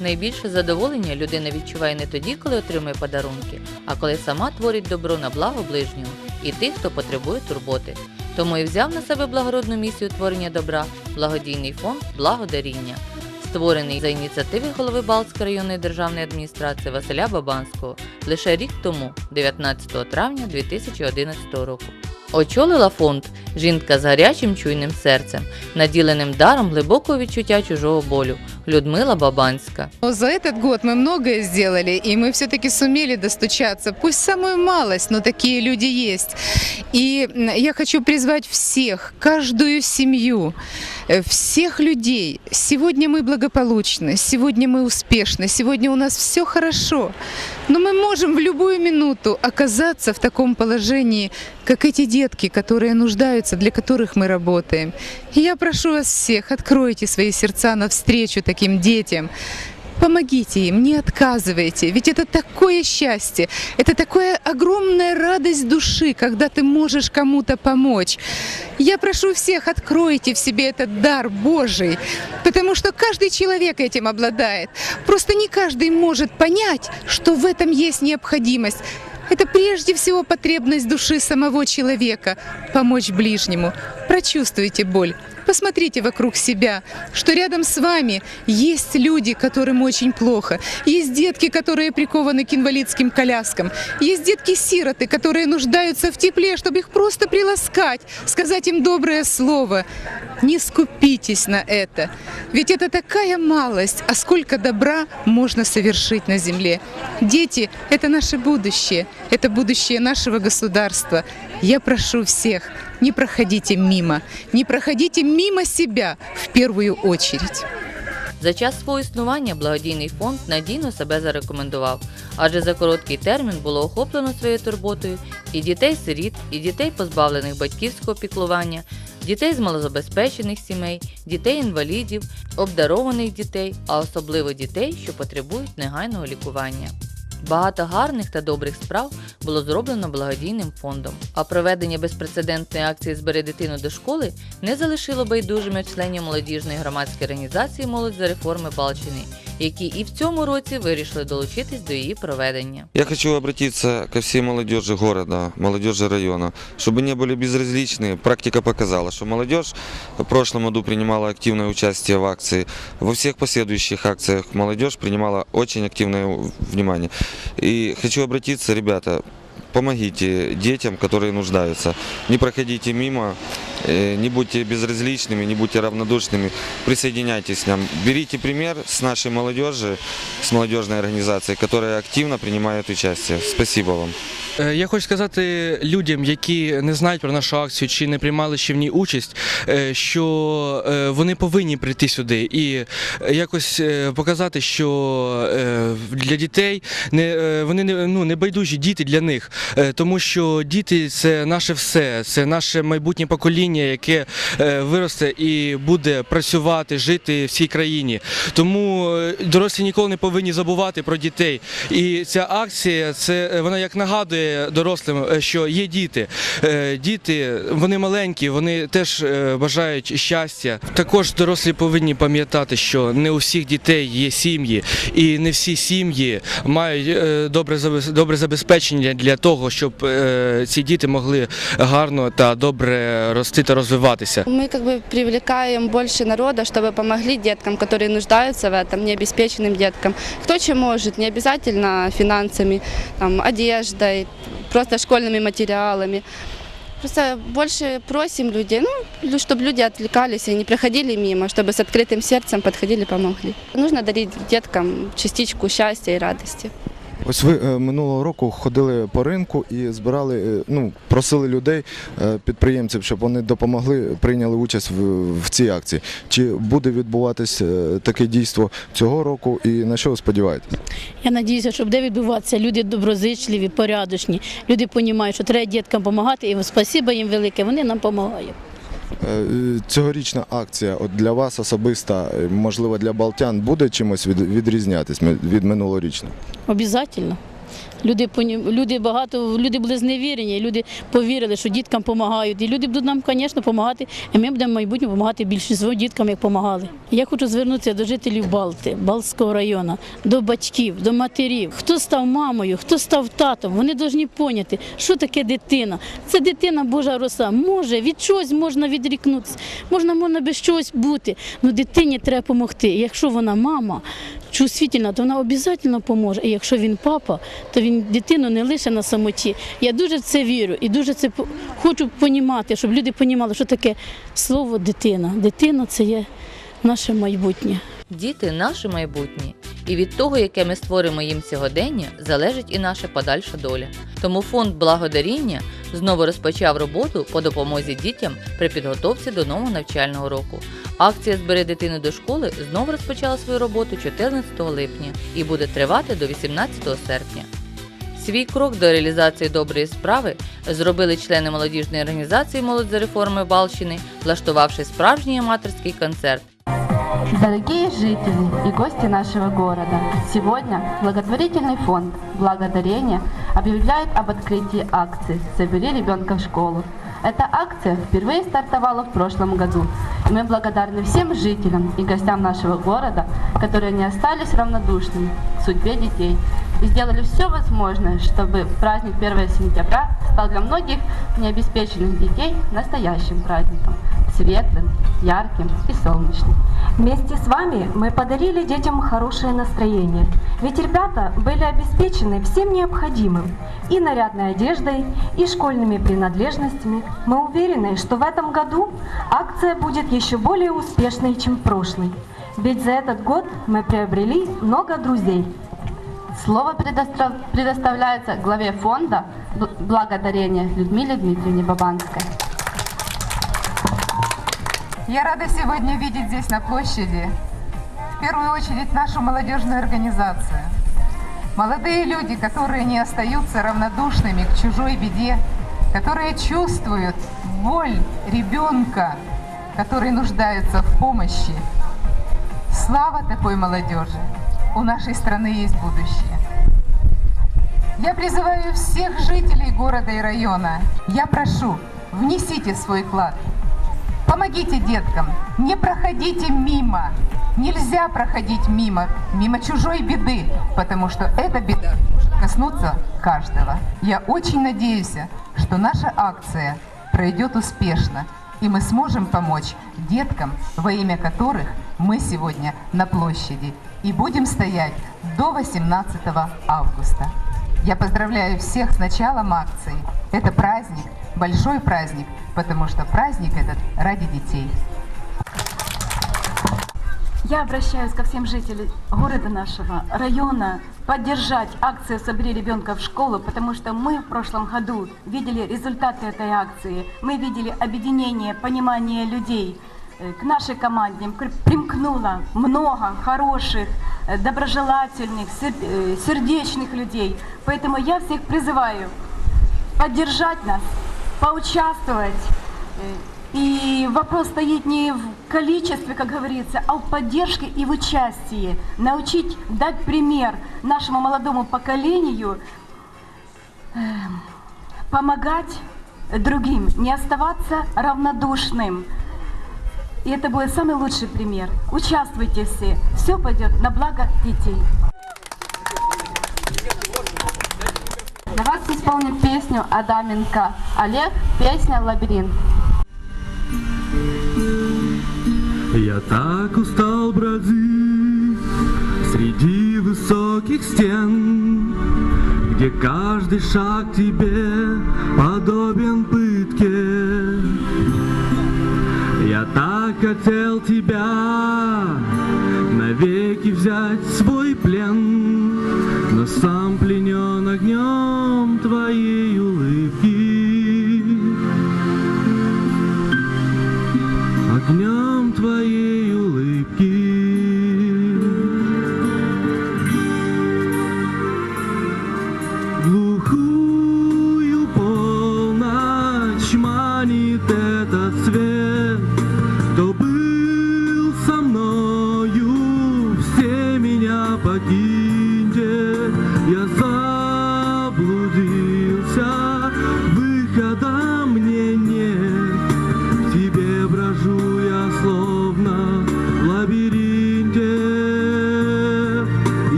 Найбільше задоволення людина відчуває не тоді, коли отримує подарунки, а коли сама творить добро на благо ближнього і тих, хто потребує турботи. Тому і взяв на себе благородну місію творення добра благодійний фонд Благодаріння, створений за ініціативи голови Балтської районної державної адміністрації Василя Бабанського лише рік тому, 19 травня 2011 року. Очолила фонд жінка з гарячим чуйним серцем, наділеним даром глибокого відчуття чужого болю Людмила Бабанська. Но За этот год мы многое сделали, и мы все-таки сумели достучаться. Пусть самую малость, но такие люди есть. И м, я хочу призвать всех, каждую семью, э, всех людей. Сегодня мы благополучны, сегодня мы успешны, сегодня у нас все хорошо. Но мы можем в любую минуту оказаться в таком положении, как эти детки, которые нуждаются, для которых мы работаем. И я прошу вас всех, откройте свои сердца навстречу таким детям. Помогите им, не отказывайте, ведь это такое счастье, это такая огромная радость души, когда ты можешь кому-то помочь. Я прошу всех, откройте в себе этот дар Божий, потому что каждый человек этим обладает. Просто не каждый может понять, что в этом есть необходимость. Это прежде всего потребность души самого человека – помочь ближнему. Прочувствуйте боль. Посмотрите вокруг себя, что рядом с вами есть люди, которым очень плохо. Есть детки, которые прикованы к инвалидским коляскам. Есть детки-сироты, которые нуждаются в тепле, чтобы их просто приласкать, сказать им доброе слово. Не скупитесь на это. Ведь это такая малость, а сколько добра можно совершить на земле. Дети – это наше будущее, это будущее нашего государства. Я прошу всех, не проходите мимо, не проходите мимо себя в первую очередь. За час свого існування благодійний фонд надійно себе зарекомендував, адже за короткий термін було охоплено своєю турботою і дітей-сиріт, і дітей, позбавлених батьківського піклування, дітей з малозабезпечених сімей, дітей-інвалідів, обдарованих дітей, а особливо дітей, що потребують негайного лікування. Багато гарних та добрих справ було зроблено благодійним фондом. А проведення безпрецедентної акції Збери дитину до школи не залишило байдужими членів молодіжної громадської організації Молодь за реформи Балчини, які і в цьому році вирішили долучитись до її проведення. Я хочу обратиться ко всей молодежи города, молодежи района, чтобы не были безразличны. Практика показала, что молодежь в прошлом году принимала активное участие в акции. Во всех последующих акциях молодежь принимала очень активное внимание. И хочу обратиться, ребята, помогите детям, которые нуждаются. Не проходите мимо, э, Не будьте безразличными, не будьте равнодушными. Присоединяйтесь к нам. Берите пример с нашей молодежи, с молодежной организацией, которая активно принимает участие. Спасибо вам. Е, Я хочу сказати людям, які не знають про нашу акцію чи не приймали ще в ній участь, е, що е, вони повинні прийти сюди і якось показати, що для дітей не вони не ну не байдужі діти для них, тому що діти це наше все, це наше майбутнє покоління, яке виросте і буде працювати, жити в цій країні. Тому дорослі ніколи не повинні забувати про дітей. І ця акція, це вона як нагадує дорослим, е, що є діти. Е, Діти, вони маленькі, вони теж е, бажають щастя. Також дорослі повинні пам'ятати, що не у всіх дітей є сім'ї, і не всі сім'ї мають е, добре забез- добре забезпечення для того, щоб е, ці діти могли гарно та добре рости та розвиватися. Мы как бы привлекаем больше народа, чтобы помогли деткам, которые нуждаются в этом, необеспеченным деткам. Кто чем может, не обязательно финансами, там, одеждой, просто школьными материалами. Просто больше просим людей, ну, чтобы люди отвлекались и не проходили мимо, чтобы с открытым сердцем подходили, помогли. Нужно дарить деткам частичку счастья и радости. Ось ви е, минулого року ходили по ринку і збирали, е, ну просили людей, е, підприємців, щоб вони допомогли, прийняли участь в, в цій акції. Чи буде відбуватись таке дійство цього року і на що ви сподіваєтесь? Я надіюся, що буде відбуватися. Люди доброзичливі, порядочні. Люди розуміють, що треба діткам допомагати, і спасибо їм велике, вони нам допомагають. Е, е, Цьогорічна акція от для вас особиста, е, можливо, для балтян буде чимось від, відрізнятись ми- від минулорічної? Обязательно. Люди люди багато люди були зневірені, люди повірили, що діткам допомагають. І люди будуть нам, звісно, допомагати. І ми будемо в майбутньому допомагати більше своїм діткам, як допомагали. Я хочу звернутися до жителів Балти, Балтського району, до батьків, до матерів. Хто став мамою, хто став татом, вони повинні поняти, що таке дитина. Це дитина Божа роса. Може, від чогось можна відрікнутися, можна, можна без чогось бути. але дитині треба допомогти. Якщо вона мама, чувствительна, то вона обов'язково поможе. І якщо він папа, то він дитину не лише на самоті. Я дуже в це вірю і дуже це хочу понімати, щоб люди понімали, що таке слово дитина. Дитина це є наше майбутнє. Діти наше майбутнє, і від того, яке ми створимо їм сьогодення, залежить і наша подальша доля. Тому фонд благодаріння знову розпочав роботу по допомозі дітям при підготовці до нового навчального року. Акція Збери дитину до школи знову розпочала свою роботу 14 липня і буде тривати до 18 серпня. Свій крок до реалізації доброї справи зробили члени молодіжної організації Молодь за реформи Балщини, влаштувавши справжній аматорський концерт. Дорогие жители и гости нашего города, сегодня благотворительный фонд «Благодарение» объявляет об открытии акции «Собери ребенка в школу». Эта акция впервые стартовала в прошлом году, и мы благодарны всем жителям и гостям нашего города, которые не остались равнодушными к судьбе детей и сделали все возможное, чтобы праздник 1 сентября стал для многих необеспеченных детей настоящим праздником, светлым, ярким и солнечным. Вместе с вами мы подарили детям хорошее настроение. Ведь ребята были обеспечены всем необходимым. И нарядной одеждой, и школьными принадлежностями. Мы уверены, что в этом году акция будет еще более успешной, чем в прошлый. Ведь за этот год мы приобрели много друзей. Слово предоставляется главе фонда благодарения Людмиле Дмитриевне Бабанской. Я рада сегодня видеть здесь на площади в первую очередь нашу молодежную организацию. Молодые люди, которые не остаются равнодушными к чужой беде, которые чувствуют боль ребенка, который нуждается в помощи. Слава такой молодежи! У нашей страны есть будущее. Я призываю всех жителей города и района, я прошу, внесите свой вклад Помогите деткам, не проходите мимо. Нельзя проходить мимо, мимо чужой беды, потому что эта беда может коснуться каждого. Я очень надеюсь, что наша акция пройдет успешно, и мы сможем помочь деткам, во имя которых мы сегодня на площади, и будем стоять до 18 августа. Я поздравляю всех с началом акции. Это праздник, большой праздник, потому что праздник этот ради детей. Я обращаюсь ко всем жителям города нашего, района, поддержать акцию «Собери ребенка в школу», потому что мы в прошлом году видели результаты этой акции. Мы видели объединение, понимание людей. К нашей команде пр- примкнуло много хороших, э, доброжелательных, э, сердечных людей. Поэтому я всех призываю поддержать нас, поучаствовать. Э, И вопрос стоит не в количестве, как говорится, а в поддержке и в участии. Научить, дать пример нашему молодому поколению, эм, помогать другим, не оставаться равнодушным. И это будет самый лучший пример. Участвуйте все. Все пойдет на благо детей. Для вас исполнит песню Адаменко Олег, песня «Лабиринт». Я так устал бродить среди высоких стен, Где каждый шаг тебе подобен пытке. Я так хотел тебя навеки взять в свой плен, Но сам пленен огнем твоей улыбки.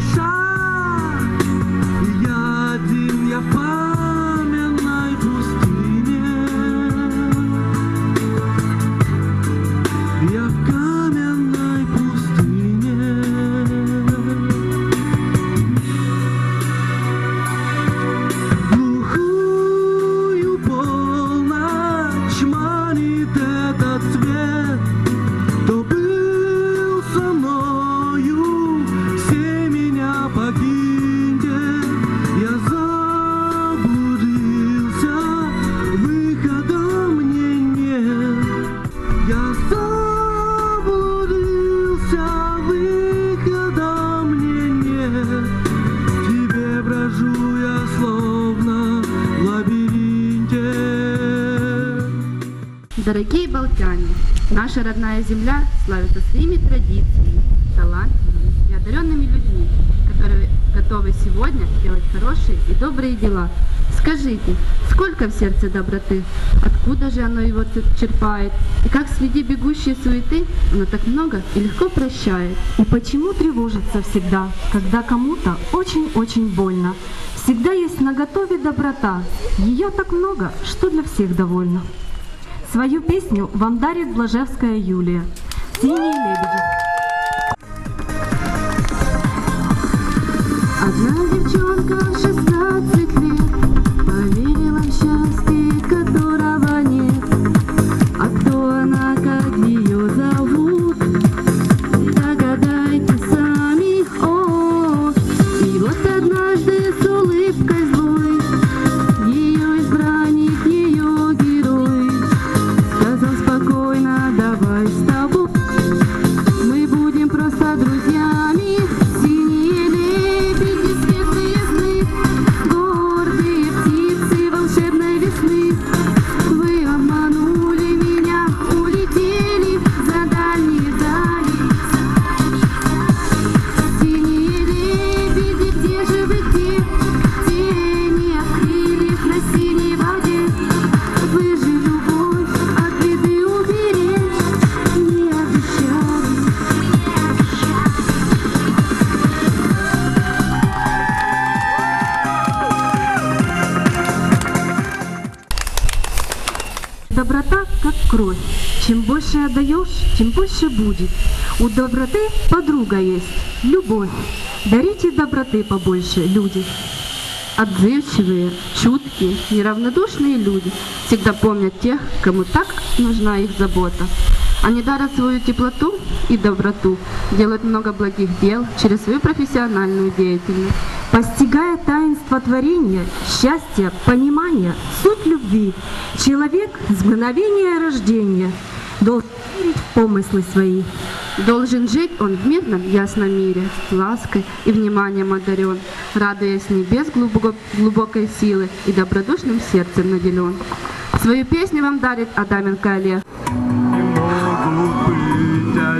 shine. Дорогие балтяне, наша родная земля славится своими традициями, талантливыми и одаренными людьми, которые готовы сегодня делать хорошие и добрые дела. Скажите, сколько в сердце доброты? Откуда же оно его черпает? И как среди бегущей суеты оно так много и легко прощает? И почему тревожиться всегда, когда кому-то очень-очень больно? Всегда есть наготове доброта. Ее так много, что для всех довольно. Свою песню вам дарит Блажевская Юлия. «Синие лебеди». Больше отдаешь, тем больше будет. У доброты подруга есть, любовь. Дарите доброты побольше, люди. Отзывчивые, чуткие, неравнодушные люди всегда помнят тех, кому так нужна их забота. Они дарят свою теплоту и доброту, делают много благих дел через свою профессиональную деятельность. Постигая таинство творения, счастья, понимания, суть любви, человек с мгновения рождения должен верить помыслы свои. Должен жить он в мирном, ясном мире, лаской и вниманием одарен, радуясь небес глубоко, глубокой силы и добродушным сердцем наделен. Свою песню вам дарит Адаменко Олег.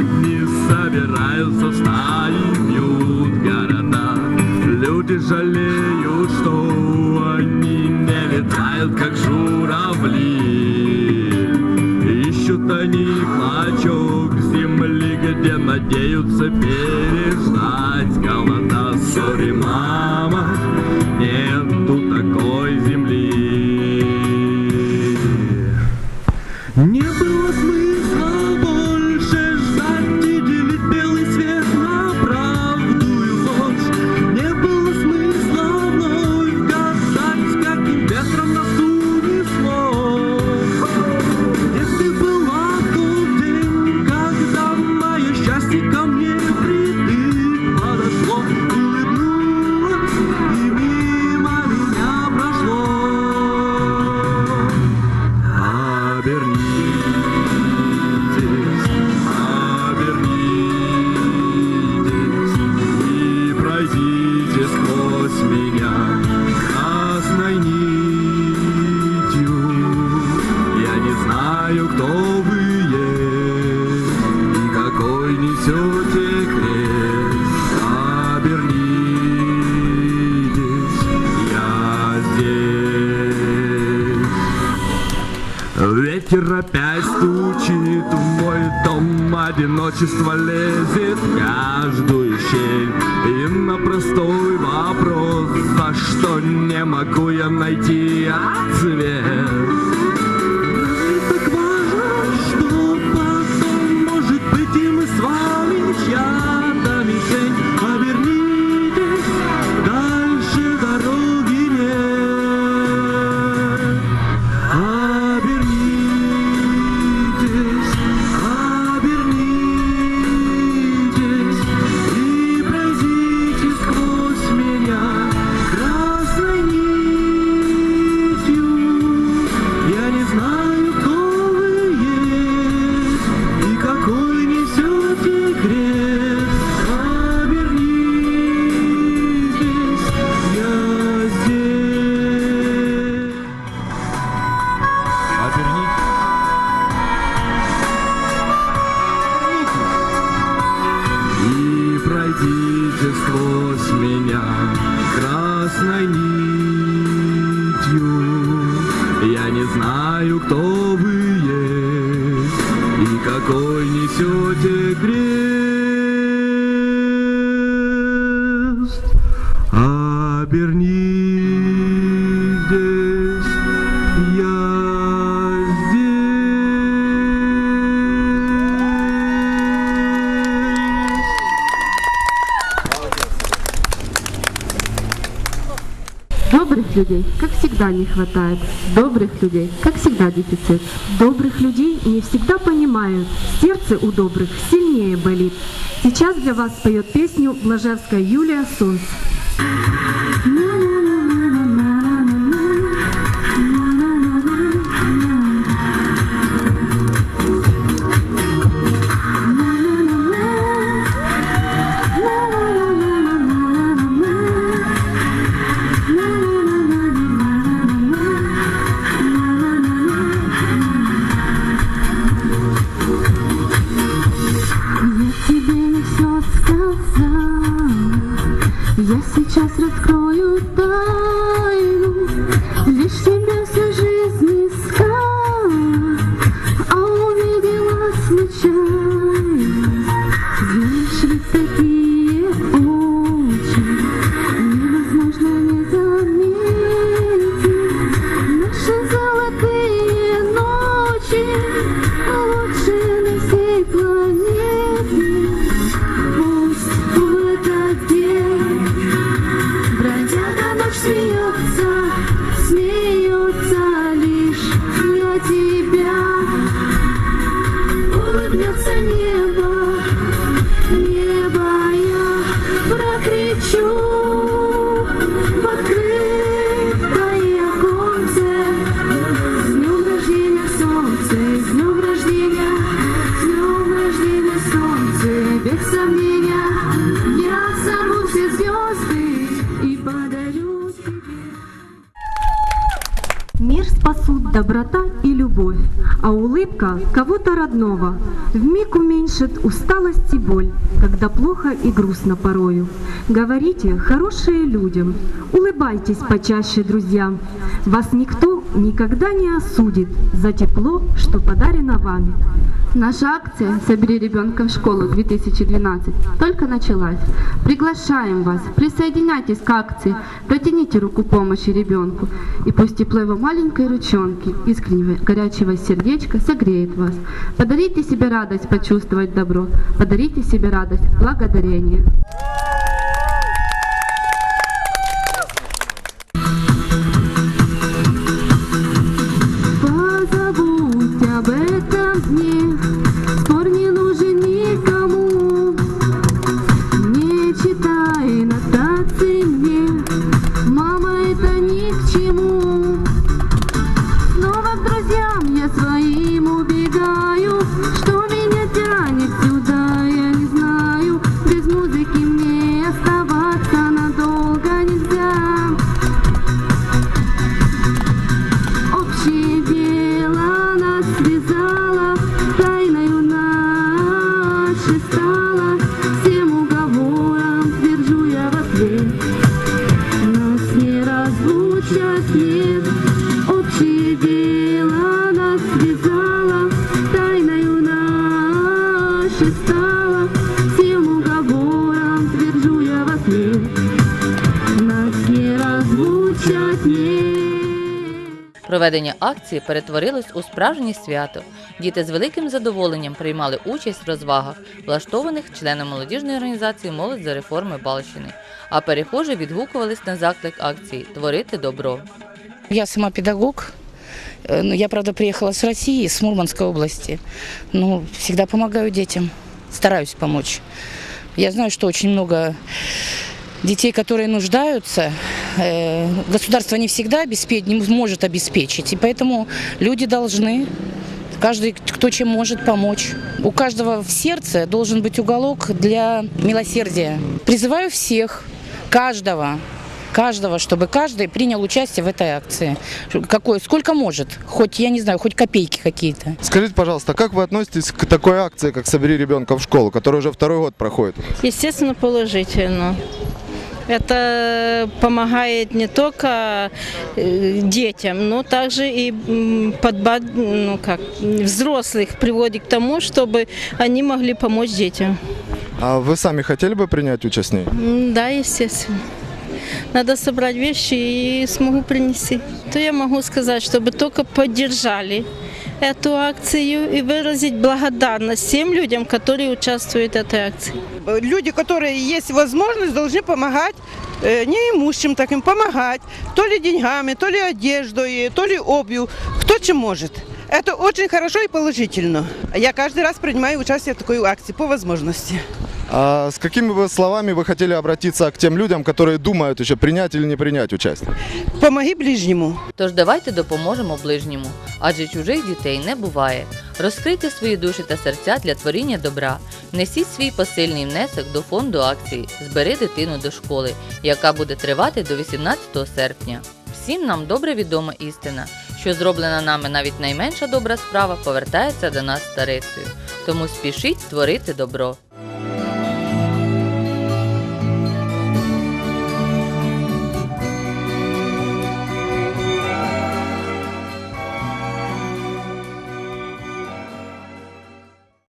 одни собираются в стаи, бьют города. Люди жалеют, что они не летают, как журавли. Они клочок земли, где надеются переждать голода. Сори, мама, одиночество Оберни людей, как всегда, не хватает. Добрых людей, как всегда, дефицит. Добрых людей не всегда понимают. Сердце у добрых сильнее болит. Сейчас для вас поет песню Блажевская Юлия Сунц. Я а улыбка кого-то родного вмиг уменьшит усталость и боль, когда плохо и грустно порою. Говорите хорошие людям, улыбайтесь почаще друзьям. Вас никто никогда не осудит за тепло, что подарено вами. Наша акция «Собери ребенка в школу-2012» только началась. Приглашаем вас, присоединяйтесь к акции, протяните руку помощи ребенку, и пусть тепло его маленькой ручонки, искреннего горячего сердечка согреет вас. Подарите себе радость почувствовать добро, подарите себе радость благодарения. Акції перетворилось у справжнє свято. Діти з великим задоволенням приймали участь в розвагах, влаштованих членом молодіжної організації Молодь за реформи Балщини. А перехожі відгукувались на заклик акції Творити добро. Я сама педагог. Э, ну, Я, правда, приехала с России, с Мурманской области. Ну, всегда помогаю детям, стараюсь помочь. Я знаю, что очень много детей, которые нуждаются, э, государство не всегда обеспечить, не может обеспечить. И поэтому люди должны, каждый, кто чем может, помочь. У каждого в сердце должен быть уголок для милосердия. Призываю всех, каждого, каждого, чтобы каждый принял участие в этой акции. Какой, сколько может, хоть, я не знаю, хоть копейки какие-то. Скажите, пожалуйста, как вы относитесь к такой акции, как «Собери ребенка в школу», которая уже второй год проходит? Естественно, положительно. Это помогает не только э, детям, но также и м, подба- ну, как, взрослых приводит к тому, чтобы они могли помочь детям. А вы сами хотели бы принять? М, Да, естественно. Надо собрать вещи и смогу принести. То я могу сказать, чтобы только поддержали эту акцию и выразить благодарность тем людям, которые участвуют в этой акции. Люди, которые есть возможность, должны помогать э, неимущим таким помогать, то ли деньгами, то ли одеждой, то ли обувью, кто чем может. Это очень хорошо и положительно. Я каждый раз принимаю участие в такой акции по возможности. А с какими бы словами вы хотели обратиться к тем людям, которые думают еще принять или не принять участие? Помоги ближнему. Тож давайте допоможемо ближньому, адже чужих дітей не буває. Розкрийте свої душі та серця для творіння добра. Несіть свій посильний внесок до фонду акції Збери дитину до школи, яка буде тривати до 18 серпня. Всім нам добре відома істина, що зроблена нами навіть найменша добра справа повертається до нас старицею. Тому спішіть створити добро.